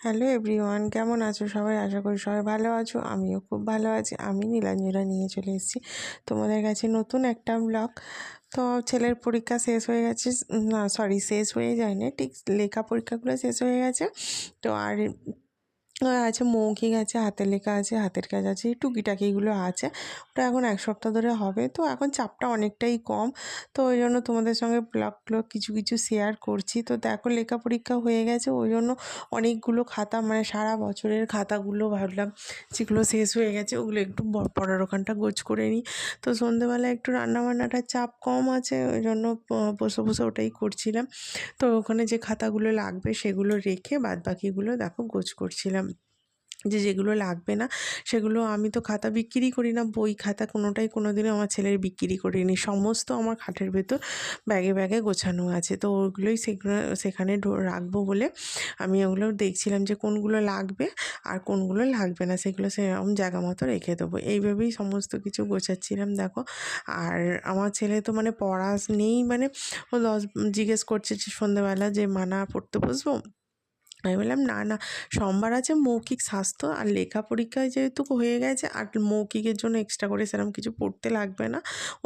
Hello everyone কেমন আছো সবাই? আশা করি সবাই ভালো আছো, আমিও খুব ভালো আছি। আমি নীলাঞ্জনা নিয়ে চলে এসেছি তোমাদের কাছে নতুন একটা ব্লগ তো ছেলের পরীক্ষা শেষ হয়ে গেছে, না সরি শেষ হয়ে যায়নি, ঠিক লেখা পরীক্ষাগুলো শেষ হয়ে গেছে। তো আর আছে মৌখিক আছে, হাতের লেখা আছে, হাতের কাজ আছে টুকিটাকিগুলো আছে। ওটা এখন এক সপ্তাহ ধরে হবে। তো এখন চাপটা অনেকটাই কম। তো ওই জন্য তোমাদের সঙ্গে ব্লগগুলো কিছু কিছু শেয়ার করছি। তো দেখো লেখা পরীক্ষা হয়ে গেছে। ওই জন্য অনেকগুলো খাতা মানে সারা বছরের খাতাগুলো ভাবলাম যেগুলো শেষ হয়ে গেছে, ওগুলো একটু পড়ার ওখানটা গোছ করে নিই। তো সন্ধেবেলা একটু রান্নাবান্নাটার চাপ কম আছে, ওই জন্য বসে বসে ওটাই করছিলাম। তো ওখানে যে খাতাগুলো লাগবে সেগুলো রেখে বাদ বাকিগুলো দেখো গোছ করছিলাম। যে যেগুলো লাগবে না, সেগুলো আমি তো খাতা বিক্রি করি না, বই খাতা কোনোটাই কোনো দিনও আমার ছেলের বিক্রি করিনি। সমস্ত আমার খাটের ভেতর ব্যাগে ব্যাগে গোছানো আছে। তো ওগুলোই সেখানে রাখব বলে আমি ওগুলো দেখছিলাম যে কোনগুলো লাগবে আর কোনগুলো লাগবে না, সেগুলো সেরকম জায়গা মতো রেখে দেবো। এইভাবেই সমস্ত কিছু গোছাচ্ছিলাম, দেখো। আর আমার ছেলে তো মানে পড়া নেই মানে ও দশ, জিজ্ঞেস করছে যে সন্ধ্যেবেলা যে মানা পড়তে বসবো? আমি বললাম, না না, সোমবার আছে মৌখিক স্বাস্থ্য আর লেখা পরীক্ষায় যেহেতু হয়ে গেছে আর মৌখিকের জন্য এক্সট্রা করে সেরকম কিছু পড়তে লাগবে না,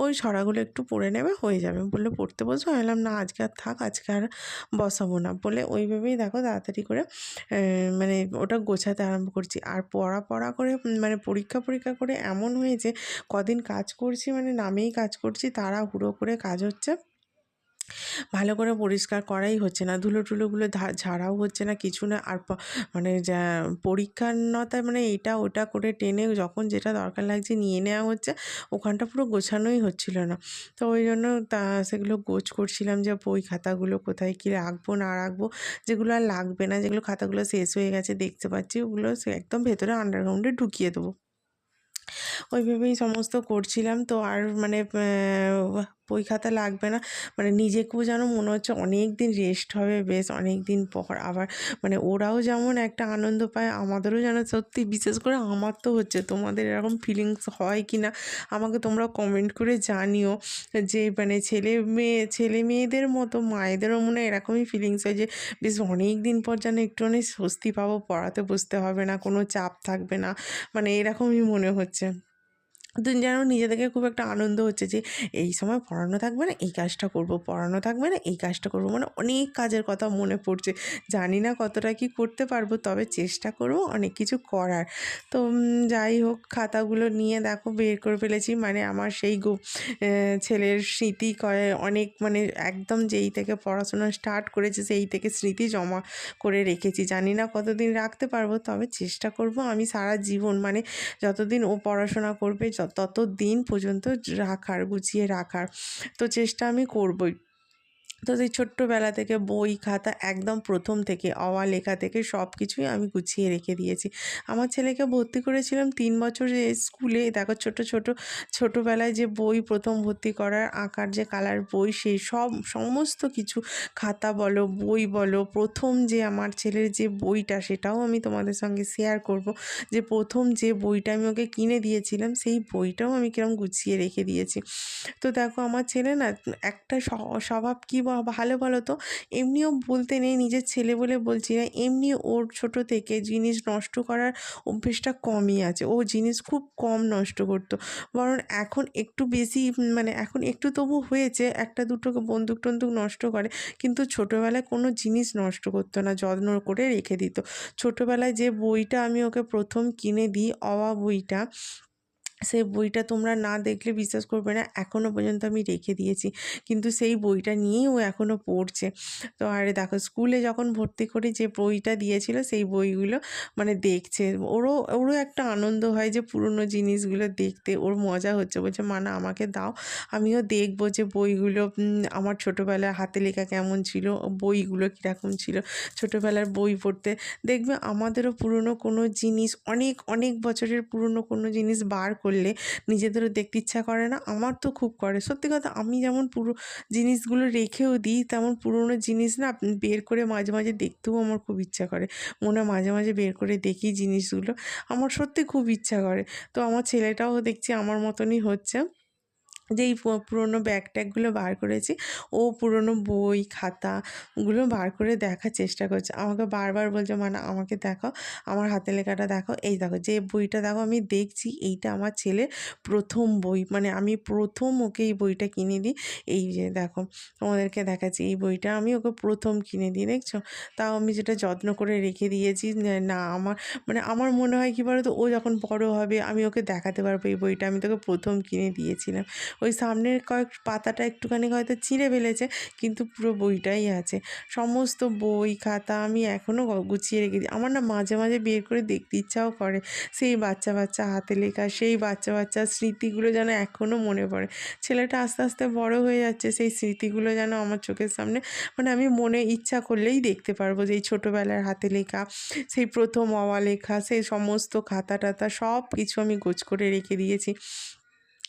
ওই ছড়াগুলো একটু পড়ে নেবে, হয়ে যাবে। বললে, পড়তে বসবো? আমি বললাম, না, আজকে আর থাক, আজকে আর বসাবো না। বলে ওইভাবেই দেখো তাড়াতাড়ি করে মানে ওটা গোছাতে আরম্ভ করছি। আর পড়া পড়া করে মানে পরীক্ষা পরীক্ষা করে এমন হয়েছে, কদিন কাজ করছি মানে নামেই কাজ করছি তারা হুড়ো করে কাজ হচ্ছে। ভালো করে পরিষ্কার করাই হচ্ছে না। ধুলো টুলোগুলো ঝাড়াও হচ্ছে না, কিছু না। আর মানে যা পরীক্ষান্নতায় মানে এটা ওটা করে টেনে যখন যেটা দরকার লাগছে নিয়ে নেওয়া হচ্ছে, ওখানটা পুরো গোছানোই হচ্ছিল না। তো ওই জন্য তা, সেগুলো গোছ করছিলাম যে বই খাতাগুলো কোথায় কী রাখব, না রাখব, যেগুলো আর লাগবে না, যেগুলো খাতাগুলো শেষ হয়ে গেছে, দেখতে পাচ্ছি, ওগুলো একদম ভেতরে আন্ডারগ্রাউন্ডে ঢুকিয়ে দেবো। ওইভাবেই সমস্ত করছিলাম। তো আর মানে বই খাতা লাগবে না। মানে নিজেকেও যেন মনে হচ্ছে অনেক দিন রেস্ট হবে, বেশ অনেক দিন পর আবার মানে ওরাও যেমন একটা আনন্দ পায়, আমাদেরও যেন সত্যি, বিশেষ করে আমার তো হচ্ছে। তোমাদের এরকম ফিলিংস হয় কি না, আমাকে তোমরা কমেন্ট করে জানিও যে মানে ছেলে মেয়ে, ছেলে মেয়েদের মতো, মায়েদেরও মনে হয় এরকমই ফিলিংস হয় যে বেশ অনেক দিন পর যেন একটুখানি স্বস্তি পাবো, পড়াতে বসতে হবে না, কোনো চাপ থাকবে না। মানে এরকমই মনে হচ্ছে। তো যেন নিজে থেকে খুব একটা আনন্দ হচ্ছে যে, এই সময় পড়ানো থাকবে না, এই কাজটা করব, পড়ানো থাকবে না, এই কাজটা করব মানে অনেক কাজের কথা মনে পড়ছে। জানি না কতটা কি করতে পারব, তবে চেষ্টা করব অনেক কিছু করার। তো যাই হোক, খাতাগুলো নিয়ে দেখো, বের করে ফেলেছি। মানে আমার সেই গো ছেলের স্মৃতি করে অনেক মানে একদম যেই থেকে পড়াশোনা স্টার্ট করেছে, সেই থেকে স্মৃতি জমা করে রেখেছি। জানি না কতদিন রাখতে পারব, তবে চেষ্টা করব আমি সারা জীবন মানে যতদিন ও পড়াশোনা করবে তত দিন পর্যন্ত রাখার গুছিয়ে রাখার। তো চেষ্টা আমি করবই। তো সেই ছোট্টবেলা থেকে বই, খাতা একদম প্রথম থেকে অওয়া লেখা থেকে সব কিছুই আমি গুছিয়ে রেখে দিয়েছি। আমার ছেলেকে ভর্তি করেছিলাম তিন বছর যে স্কুলে। দেখো ছোট ছোট, ছোটোবেলায় যে বই প্রথম ভর্তি করার আঁকার যে কালার বই সেই সব, সমস্ত কিছু, খাতা বলো, বই বলো, প্রথম যে আমার ছেলের যে বইটা, সেটাও আমি তোমাদের সঙ্গে শেয়ার করব। যে প্রথম যে বইটা আমি ওকে কিনে দিয়েছিলাম, সেই বইটাও আমি কিরম গুছিয়ে রেখে দিয়েছি। তো দেখো আমার ছেলে না একটা স্বভাব কী ভালো বলো তো? এমনিও বলতে নেই, নিজের ছেলে বলে বলছি না। এমনি ওর ছোট থেকে জিনিস নষ্ট করার অভ্যেসটা কমই আছে। ও জিনিস খুব কম নষ্ট করতো। বরং এখন একটু বেশি মানে এখন একটু তবু হয়েছে, একটা দুটো বন্দুক টন্দুক নষ্ট করে। কিন্তু ছোটোবেলায় কোনো জিনিস নষ্ট করতো না, যত্ন করে রেখে দিত। ছোটোবেলায় যে বইটা আমি ওকে প্রথম কিনে দিই অওয়া বইটা সেই বইটা তোমরা না দেখলে বিশ্বাস করবে না এখনও পর্যন্ত আমি রেখে দিয়েছি। কিন্তু সেই বইটা নিয়েই ও এখনও পড়ছে। তো আরে দেখো, স্কুলে যখন ভর্তি করে যে বইটা দিয়েছিল, সেই বইগুলো মানে দেখছে। ওরও ওরও একটা আনন্দ হয় যে পুরনো জিনিসগুলো দেখতে, ওর মজা হচ্ছে। বলছে, মা না, আমাকে দাও। আমিও দেখব যে বইগুলো আমার ছোটোবেলায় হাতে লেখা কেমন ছিল, বইগুলো কীরকম ছিল, ছোটোবেলার বই পড়তে। দেখবে আমাদেরও পুরনো কোনো জিনিস, অনেক অনেক বছরের পুরনো কোনো জিনিস বার করলে নিজেদেরও দেখতে ইচ্ছা করে না, আমার তো খুব করে। সত্যি কথা, আমি যেমন পুরো জিনিসগুলো রেখেও দিই, তেমন পুরোনো জিনিস না বের করে মাঝে মাঝে দেখতেও আমার খুব ইচ্ছা করে। মনে মাঝে মাঝে বের করে দেখি জিনিসগুলো। আমার সত্যি খুব ইচ্ছা করে। তো আমার ছেলেটাও দেখছি আমার মতনই হচ্ছে। যেই পুরোনো ব্যাগ ট্যাগগুলো বার করেছি, ও পুরনো বই, খাতা ওগুলো বার করে দেখার চেষ্টা করছে। আমাকে বারবার বলছে মানে আমাকে দেখো আমার হাতে লেখাটা দেখো এই দেখো, যে বইটা দেখো, আমি দেখছি, এইটা আমার ছেলের প্রথম বই মানে আমি প্রথম ওকে এই বইটা কিনে দিই, এই যে দেখো, তোমাদেরকে দেখাচ্ছি, এই বইটা আমি ওকে প্রথম কিনে দিই, দেখছ? তাও আমি যেটা যত্ন করে রেখে দিয়েছি না, আমার মানে আমার মনে হয় কী তো ও যখন বড় হবে, আমি ওকে দেখাতে পারব এই বইটা, আমি তোকে প্রথম কিনে দিয়েছিলাম। ওই সামনের কয়েক পাতাটা একটুখানি হয়তো ছিঁড়ে ফেলেছে, কিন্তু পুরো বইটাই আছে। সমস্ত বই, খাতা আমি এখনও গুছিয়ে রেখে দিই আমার না মাঝে মাঝে বের করে দেখতে ইচ্ছাও করে। সেই বাচ্চা বাচ্চা হাতে লেখা, সেই বাচ্চা বাচ্চা স্মৃতিগুলো যেন এখনও মনে পড়ে। ছেলেটা আস্তে আস্তে বড় হয়ে যাচ্ছে, সেই স্মৃতিগুলো যেন আমার চোখের সামনে মানে আমি মনে ইচ্ছা করলেই দেখতে পারব যে এই ছোটোবেলার হাতে লেখা, সেই প্রথম অওয়া লেখা, সেই সমস্ত খাতা টাতা সব কিছু আমি গোছ করে রেখে দিয়েছি।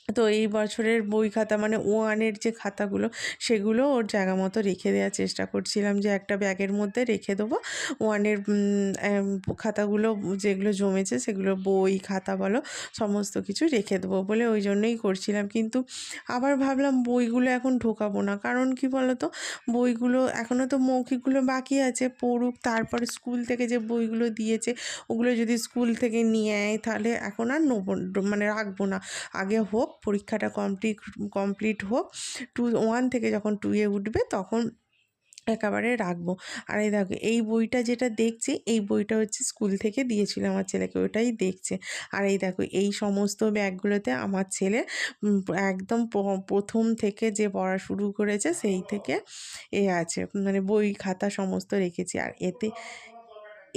তো এই বছরের বই খাতা মানে ওয়ানের যে খাতাগুলো, সেগুলো ওর জায়গা মতো রেখে দেওয়ার চেষ্টা করছিলাম যে একটা ব্যাগের মধ্যে রেখে দেবো। ওয়ানের খাতাগুলো যেগুলো জমেছে সেগুলো বই, খাতা বলো, সমস্ত কিছু রেখে দেবো বলে ওই জন্যই করছিলাম। কিন্তু আবার ভাবলাম বইগুলো এখন ঢোকাবো না। কারণ কি বলতো? বইগুলো এখনও তো মৌখিকগুলো বাকি আছে, পড়ুক, তারপর স্কুল থেকে যে বইগুলো দিয়েছে, ওগুলো যদি স্কুল থেকে নিয়ে আয়, তাহলে এখন আর নেব মানে রাখব না। আগে হোক পরীক্ষাটা কমপ্লিট কমপ্লিট হোক, টু ওয়ান থেকে যখন টুয়ে উঠবে তখন একেবারে রাখব। আর এই দেখো, এই বইটা যেটা দেখছি, এই বইটা হচ্ছে স্কুল থেকে দিয়েছিল আমার ছেলেকে, ওটাই দেখছে। আর এই দেখো, এই সমস্ত ব্যাগগুলোতে আমার ছেলে একদম প্রথম থেকে যে পড়া শুরু করেছে সেই থেকে এ আছে মানে বই খাতা সমস্ত রেখেছি। আর এতে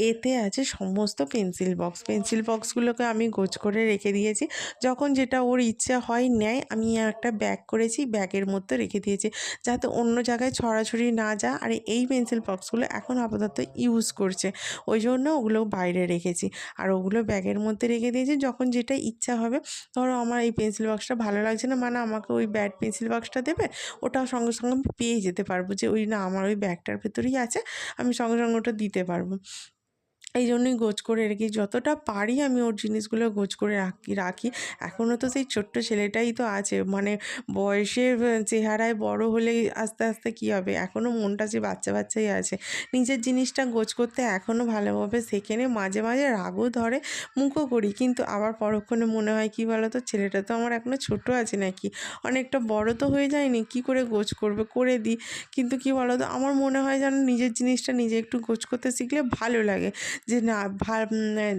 এতে আছে সমস্ত পেন্সিল বক্স পেন্সিল বক্সগুলোকে আমি গোছ করে রেখে দিয়েছি। যখন যেটা ওর ইচ্ছা হয় নেয়, আমি একটা ব্যাগ করেছি ব্যাগের মধ্যে রেখে দিয়েছি। যাতে অন্য জায়গায় ছড়াছড়ি না যায়। আর এই পেন্সিল বক্সগুলো এখন আপাতত ইউজ করছে। ওই জন্য ওগুলো বাইরে রেখেছি। আর ওগুলো ব্যাগের মধ্যে রেখে দিয়েছি। যখন যেটা ইচ্ছা হবে, ধরো আমার এই পেন্সিল বক্সটা ভালো লাগছে না মানে আমাকে ওই ব্যাড পেন্সিল বক্সটা দেবে, ওটাও সঙ্গে সঙ্গে আমি পেয়ে যেতে পারব যে, ওই না, আমার ওই ব্যাগটার ভেতরেই আছে, আমি সঙ্গে সঙ্গে ওটা দিতে পারব। এই জন্যই গোছ করে রেখি যতটা পারি আমি ওর জিনিসগুলো গোছ করে রাখি রাখি। এখনও তো সেই ছোট্ট ছেলেটাই তো আছে মানে বয়সে চেহারায় বড় হলে আস্তে আস্তে কী হবে? এখনও মনটা যে বাচ্চা, বাচ্চাই আছে। নিজের জিনিসটা গোছ করতে এখনও ভালোভাবে শেখে নে, মাঝে মাঝে রাগও ধরে, মুখও করি। কিন্তু আবার পরক্ষণে মনে হয়, কী বলো তো ছেলেটা তো আমার এখনও ছোটো আছে নাকি? অনেকটা বড় তো হয়ে যায়নি, কী করে গোছ করবে? করে দিই। কিন্তু কী বলো তো আমার মনে হয় যেন নিজের জিনিসটা নিজে একটু গোছ করতে শিখলে ভালো লাগে। যে না ভা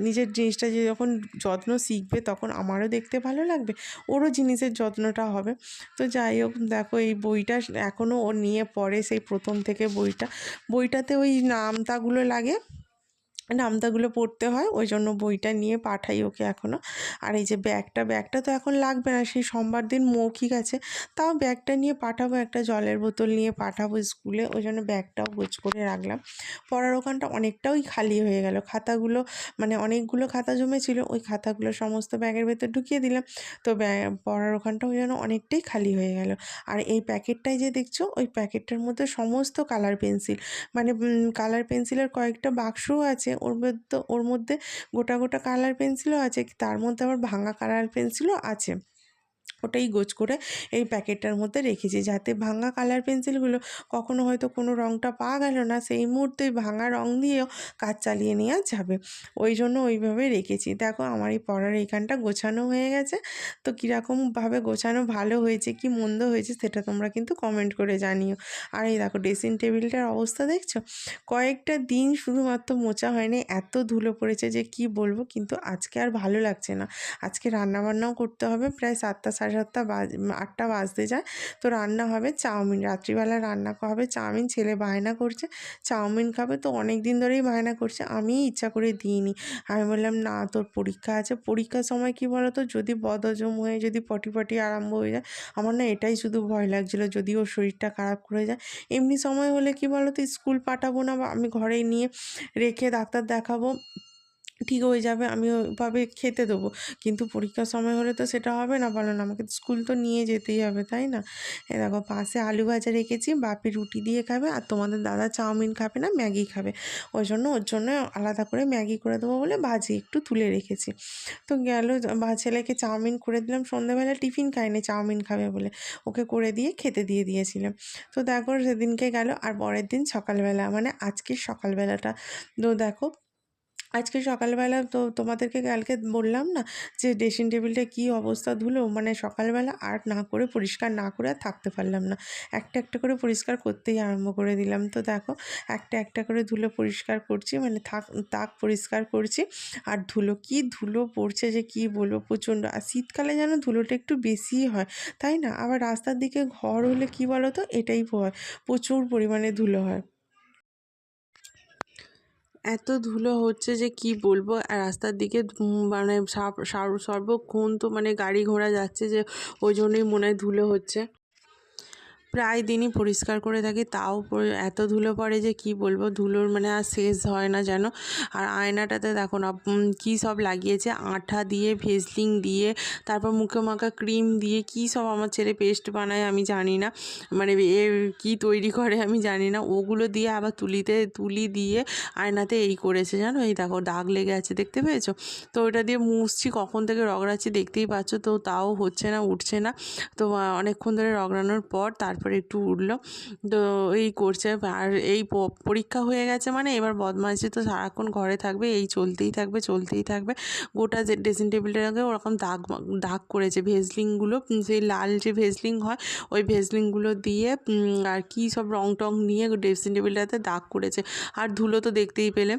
নিজের জিনিসটা যে যখন যত্ন শিখবে তখন আমারও দেখতে ভালো লাগবে, ওরও জিনিসের যত্নটা হবে। তো যাই হোক, দেখো এই বইটা এখনও ও নিয়ে পড়ে সেই প্রথম থেকে বইটা। বইটাতে ওই নামতাগুলো লাগে। নামতাগুলো পড়তে হয়, ওই জন্য বইটা নিয়ে পাঠাই ওকে এখনও আর এই যে ব্যাগটা ব্যাগটা তো এখন লাগবে না, সেই সোমবার দিন মৌখিক আছে, তাও ব্যাগটা নিয়ে পাঠাবো, একটা জলের বোতল নিয়ে পাঠাবো স্কুলে, ওই জন্য ব্যাগটাও গোছ করে রাখলাম। পড়ার ওখানটা অনেকটাই খালি হয়ে গেল, খাতাগুলো মানে অনেকগুলো খাতা জমেছিল, ওই খাতাগুলো সমস্ত ব্যাগের ভেতর ঢুকিয়ে দিলাম, তো পড়ার ওখানটা ওই জন্য অনেকটাই খালি হয়ে গেল। আর এই প্যাকেটটাই যে দেখছ, ওই প্যাকেটটার মধ্যে সমস্ত কালার পেন্সিল মানে কালার পেন্সিলের কয়েকটা বাক্সও আছে ওর মধ্যে ওর মধ্যে গোটা গোটা কালার পেন্সিলও আছে, তার মধ্যে আবার ভাঙা কালার পেন্সিলও আছে। ওটাই গোছ করে এই প্যাকেটটার মধ্যে রেখেছি যাতে ভাঙা কালার পেন্সিলগুলো কখনো হয়তো কোনো রঙটা পাওয়া গেল না, সেই মুহূর্তে ভাঙা রঙ দিয়েও কাজ চালিয়ে নেওয়া যাবে। ওই জন্য ওইভাবে রেখেছি। দেখো আমার এই পড়ার এইখানটা গোছানো হয়ে গেছে। তো কীরকমভাবে গোছানো ভালো হয়েছে, কি মন্দ হয়েছে সেটা তোমরা কিন্তু কমেন্ট করে জানিও। আর এই দেখো ড্রেসিং টেবিলটার অবস্থা দেখছ? কয়েকটা দিন শুধুমাত্র মোচা হয়নি, এত ধুলো পড়েছে যে কি বলব? কিন্তু আজকে আর ভালো লাগছে না। আজকে রান্নাবান্নাও করতে হবে, প্রায় সাতটা সাড়ে সাতটা বাজ আটটা বাজতে যায়। তো রান্না হবে চাউমিন। রাত্রিবেলা রান্না হবে চাউমিন। ছেলে বায়না করছে, চাউমিন খাবে। তো অনেক দিন ধরেই বায়না করছে। আমি ইচ্ছা করে দিইনি। আমি বললাম, না, তোর পরীক্ষা আছে। পরীক্ষার সময় কি বলো তো যদি বদহজম হয়ে, যদি পটি পটি আরম্ভ হয়ে যায়, আমার না এটাই শুধু ভয় লাগছিল, যদি ওর শরীরটা খারাপ করে যায়। এমনি সময় হলে কি বলো তো স্কুল পাঠাবো না বা আমি ঘরে নিয়ে রেখে ডাক্তার দেখাবো। ঠিক হয়ে যাবে আমি ওইভাবে খেতে দেবো। কিন্তু পরীক্ষার সময় হলে তো সেটা হবে না, বলো না, আমাকে স্কুল তো নিয়ে যেতেই হবে, তাই না? এ দেখো, পাশে আলু ভাজা রেখেছি, বাপি রুটি দিয়ে খাবে আর তোমাদের দাদা চাউমিন খাবে না, ম্যাগি খাবে। ওই জন্য, ওর জন্য আলাদা করে ম্যাগি করে দেবো বলে ভাজি একটু তুলে রেখেছি। তো গেল ছেলেকে চাউমিন করে দিলাম সন্ধ্যেবেলা টিফিন খায়নি, চাউমিন খাবে বলে। ওকে করে দিয়ে খেতে দিয়ে দিয়েছিলাম। তো দেখো, সেদিনকে গেল, আর পরের দিন সকালবেলা মানে আজকের সকালবেলাটা। তো দেখো আজকে সকালবেলা তো তোমাদেরকে কালকে বললাম না যে ড্রেসিং টেবিলটা কী অবস্থা ধুলো? মানে সকালবেলা আর না করে পরিষ্কার না করে আর থাকতে পারলাম না। একটা একটা করে পরিষ্কার করতেই আরম্ভ করে দিলাম। তো দেখো, একটা একটা করে ধুলো পরিষ্কার করছি মানে থাক, তাক পরিষ্কার করছি। আর ধুলো কি ধুলো পড়ছে যে কি বলব? প্রচণ্ড। আর শীতকালে যেন ধুলোটা একটু বেশিই হয়, তাই না? আবার রাস্তার দিকে ঘর হলে কি বলো তো এটাই হয়, প্রচুর পরিমাণে ধুলো হয়। এত ধুলো হচ্ছে যে কি বলব? রাস্তার দিকে মানে সর্বক্ষণ তো মানে গাড়ি ঘোড়া যাচ্ছে যে ওই জন্যই মনে হয় ধুলো হচ্ছে। প্রায় দিনই পরিষ্কার করে থাকি, তাও এত ধুলো পড়ে যে কি বলব, ধুলোর মানে আর শেষ হয় না যেন। আর আয়নাটাতে দেখো না কী সব লাগিয়েছে, আঠা দিয়ে ভেসলিং দিয়ে, তারপর মুখে মাখা ক্রিম দিয়ে, কী সব আমার ছেলে পেস্ট বানায় আমি জানি না। মানে এ, কী তৈরি করে আমি জানি না। ওগুলো দিয়ে আবার তুলিতে, তুলি দিয়ে আয়নাতে এই করেছে জানো? এই দেখো, দাগ লেগে আছে, দেখতে পেয়েছ? তো ওটা দিয়ে মুছছি, কখন থেকে রগড়াচ্ছি দেখতেই পাচ্ছ। তো তাও হচ্ছে না, উঠছে না। তো অনেকক্ষণ ধরে রগড়ানোর পর তারপরে একটু উঠল। তো এই করছে আর এই পরীক্ষা হয়ে গেছে মানে এবার বদমাইশি তো সারাক্ষণ ঘরে থাকবে, এই চলতেই থাকবে চলতেই থাকবে। গোটা যে ড্রেসিং টেবিলটাকে ওরকম দাগ দাগ করেছে ভেজলিংগুলো। সেই লাল যে ভেজলিং হয়, ওই ভেজলিংগুলো দিয়ে আর কি সব রং টং নিয়ে ড্রেসিং টেবিলটাতে দাগ করেছে। আর ধুলো তো দেখতেই পেলে।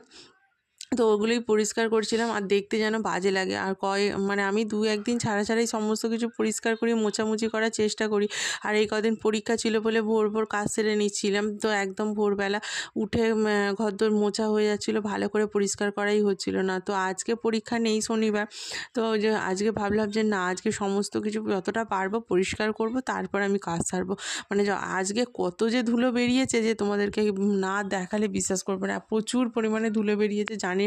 তো ওগুলোই পরিষ্কার করছিলাম আর দেখতে যেন বাজে লাগে। আর কয় মানে আমি দু একদিন ছাড়া ছাড়াই সমস্ত কিছু পরিষ্কার করি, মোছামুছি করার চেষ্টা করি। আর এই কদিন পরীক্ষা ছিল বলে ভোর ভোর কাজ সেরে নিচ্ছিলাম। তো একদম ভোরবেলা উঠে ঘরদোর মোছা হয়ে যাচ্ছিল, ভালো করে পরিষ্কার করাই হচ্ছিল না। তো আজকে পরীক্ষা নেই শনিবার। তো যে আজকে ভাবলাম যে না, আজকে সমস্ত কিছু যতটা পারব পরিষ্কার করব, তারপর আমি কাজ সারবো। মানে আজকে কত যে ধুলো বেরিয়েছে যে তোমাদেরকে না দেখালে বিশ্বাস করবে না। প্রচুর পরিমাণে ধুলো বেরিয়েছে, জানি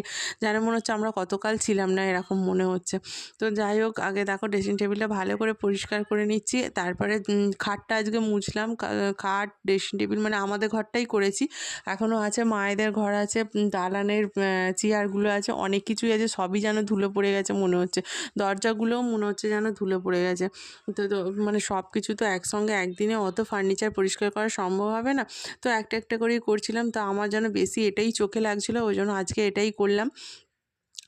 যেন মনে হচ্ছে আমরা কতকাল ছিলাম না এরকম মনে হচ্ছে। তো যাই হোক, আগে দেখো ড্রেসিং টেবিলটা ভালো করে পরিষ্কার করে নিচ্ছি। তারপরে খাটটা আজকে মুছলাম। খাট ড্রেসিং টেবিল মানে আমাদের ঘরটাই করেছি। এখনও আছে, মায়েদের ঘর আছে দালানের চেয়ারগুলো আছে, অনেক কিছুই আছে, সবই যেন ধুলো পড়ে গেছে মনে হচ্ছে। দরজাগুলোও মনে হচ্ছে যেন ধুলো পড়ে গেছে। তো মানে সব কিছু তো একসঙ্গে একদিনে অত ফার্নিচার পরিষ্কার করা সম্ভব হবে না। তো একটা একটা করেই করছিলাম। তো আমার যেন বেশি এটাই চোখে লাগছিল, ওই জন্য আজকে এটাই করলাম।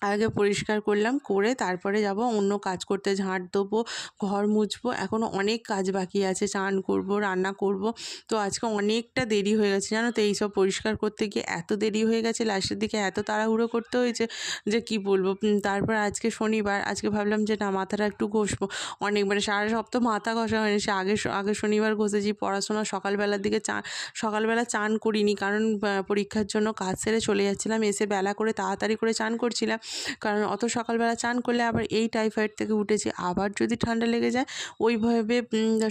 আগে পরিষ্কার করলাম, করে তারপরে যাব অন্য কাজ করতে। ঝাঁট দেবো, ঘর মুছবো এখনও অনেক কাজ বাকি আছে চান করব, রান্না করব। তো আজকে অনেকটা দেরি হয়ে গেছে, জানো তো? এইসব পরিষ্কার করতে গিয়ে এত দেরি হয়ে গেছে, লাস্টের দিকে এত তাড়াহুড়ো করতে হয়েছে যে কি বলব? তারপর আজকে শনিবার, আজকে ভাবলাম যে না, মাথাটা একটু ঘষবো। অনেক মানে সারা সপ্তাহ মাথা ঘষা হয়নি, সে আগে আগে শনিবার ঘষেছি, পড়াশোনা সকালবেলার দিকে চা, সকালবেলা চান করিনি, কারণ পরীক্ষার জন্য কাজ সেরে চলে যাচ্ছিলাম, এসে বেলা করে তাড়াতাড়ি করে চান করছিলাম। কারণ অত সকালবেলা চান করলে আবার এই টাইফয়েড থেকে উঠেছি। আবার যদি ঠান্ডা লেগে যায় ওইভাবে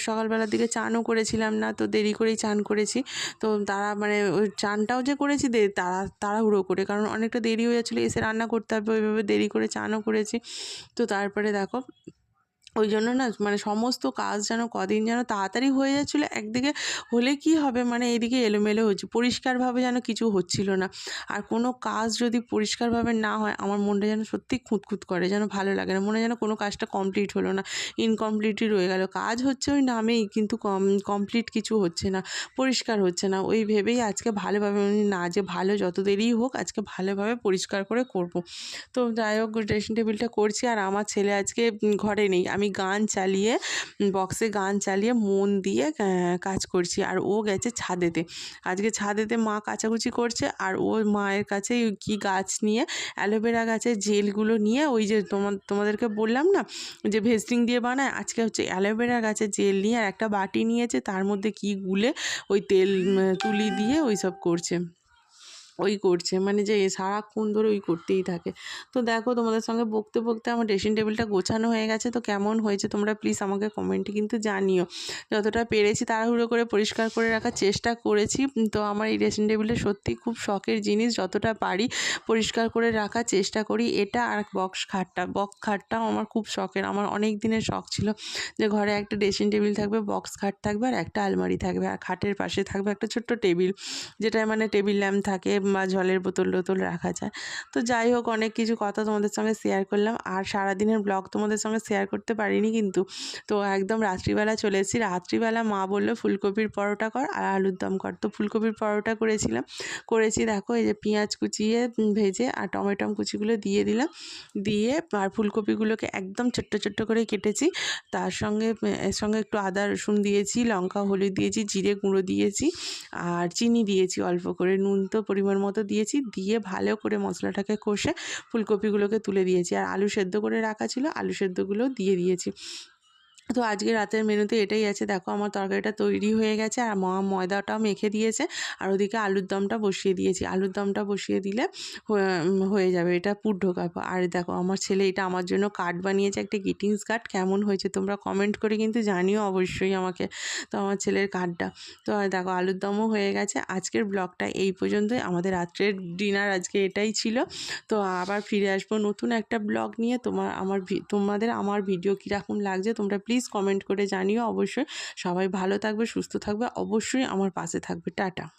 সকালবেলার দিকে চানও করেছিলাম না, তো দেরি করেই চান করেছি। তো তারা মানে ওই চানটাও যে করেছি, দে, তারা, তাড়াহুড়ো করে, কারণ অনেকটা দেরি হয়ে যাচ্ছিল, এসে রান্না করতে হবে, ওইভাবে দেরি করে চানও করেছি। তো তারপরে দেখো ওই জন্য না মানে সমস্ত কাজ যেন কদিন যেন তাড়াতাড়ি হয়ে যাচ্ছিল, একদিকে হলে কি হবে মানে এদিকে এলোমেলো হচ্ছে, পরিষ্কারভাবে যেন কিছু হচ্ছিল না। আর কোনো কাজ যদি পরিষ্কারভাবে না হয়, আমার মনটা যেন সত্যি খুঁতখুত করে, যেন ভালো লাগে না, মনে যেন কোনো কাজটা কমপ্লিট হলো না ইনকমপ্লিটই রয়ে গেল। কাজ হচ্ছে ওই নামেই, কিন্তু কম কমপ্লিট কিছু হচ্ছে না, পরিষ্কার হচ্ছে না। ওই ভেবেই আজকে ভালোভাবে আমি না যে ভালো যত দেরিই হোক, আজকে ভালোভাবে পরিষ্কার করে করব। তো যাই হোক ড্রেসিং টেবিলটা করছি, আর আমার ছেলে আজকে ঘরে নেই। আমি গান চালিয়ে বক্সে গান চালিয়ে মন দিয়ে কাজ করছি। আর ও গেছে ছাদেতে। আজকে ছাদেতে মা কাচাকুচি করছে আর ও মায়ের কাছে কি গাছ নিয়ে, অ্যালোভেরা গাছের জেলগুলো নিয়ে ওই যে তোমার তোমাদেরকে বললাম না, যে ভেস্টিং দিয়ে বানায়, আজকে হচ্ছে অ্যালোভেরা গাছের জেল নিয়ে আর একটা বাটি নিয়েছে, তার মধ্যে কি গুলে ওই তেল তুলি দিয়ে ওই সব করছে। ওই করছে মানে যে সারাক্ষণ ধরে ওই করতেই থাকে। তো দেখো তোমাদের সঙ্গে বকতে বকতে আমার ড্রেসিং টেবিলটা গোছানো হয়ে গেছে, তো কেমন হয়েছে তোমরা প্লিজ আমাকে কমেন্টে কিন্তু জানিও। যতটা পেরেছি তাড়াহুড়ো করে পরিষ্কার করে রাখার চেষ্টা করেছি, তো আমার এই ড্রেসিং টেবিলটা সত্যি খুব শখের জিনিস, যতটা পারি পরিষ্কার করে রাখার চেষ্টা করি। এটা আর বক্স খাটটা বক্স খাটটাও আমার খুব শখের, আমার অনেক দিনের শখ ছিল যে ঘরে একটা ড্রেসিং টেবিল থাকবে বক্স খাট থাকবে আর একটা আলমারি থাকবে, আর খাটের পাশে থাকবে একটা ছোট্ট টেবিল, যেটায় মানে টেবিল ল্যাম্প থাকে বা জলের বোতল টোতল রাখা যায়। তো যাই হোক, অনেক কিছু কথা তোমাদের সঙ্গে শেয়ার করলাম। আর সারাদিনের ব্লগ তোমাদের সঙ্গে শেয়ার করতে পারিনি কিন্তু। তো একদম রাত্রিবেলা চলে এসেছি। রাত্রিবেলা মা বলল, ফুলকপির পরোটা কর আর আলুর দম কর। তো ফুলকপির পরোটা করেছিলাম। করেছি দেখো, এই যে পেঁয়াজ কুচিয়ে ভেজে আর টমেটম কুচিগুলো দিয়ে দিলাম। দিয়ে আর ফুলকপিগুলোকে একদম ছোট্ট ছোট্ট করে কেটেছি। তার সঙ্গে, এর সঙ্গে একটু আদা, রসুন দিয়েছি, লঙ্কা, হলুদ দিয়েছি, জিরে গুঁড়ো দিয়েছি আর চিনি দিয়েছি অল্প করে। নুন তো পরিমাণ মতো দিয়েছি, দিয়ে ভালো করে মশলাটাকে কষে ফুলকপিগুলোকে তুলে দিয়েছি। আর আলু সেদ্ধ করে রাখা ছিল, আলু সেদ্ধগুলো দিয়ে দিয়েছি। তো আজকে রাতের মেনুতে এটাই আছে। দেখো আমার তরকারিটা তৈরি হয়ে গেছে আর মা ময়দাটাও মেখে দিয়েছে আর ওদিকে আলুর দমটা বসিয়ে দিয়েছি। আলুর দমটা বসিয়ে দিলে হয়ে- যাবে। এটা পুর ঢোকাবো আর দেখো আমার ছেলে এটা আমার জন্য কার্ড বানিয়েছে, একটা গ্রিটিংস কার্ড। কেমন হয়েছে তোমরা কমেন্ট করে কিন্তু জানিও অবশ্যই আমাকে তো আমার ছেলের কার্ডটা। তো দেখো আলুর দমও হয়ে গেছে। আজকের ব্লগটা এই পর্যন্তই। আমাদের রাত্রের ডিনার আজকে এটাই ছিল। তো আবার ফিরে আসব নতুন একটা ব্লগ নিয়ে। তোমার আমার তোমাদের আমার ভিডিও কীরকম লাগছে তোমরা প্লিজ কমেন্ট করে জানিও। অবশ্যই সবাই ভালো থাকবে, সুস্থ থাকবে। অবশ্যই আমার পাশে থাকবে। টাটা।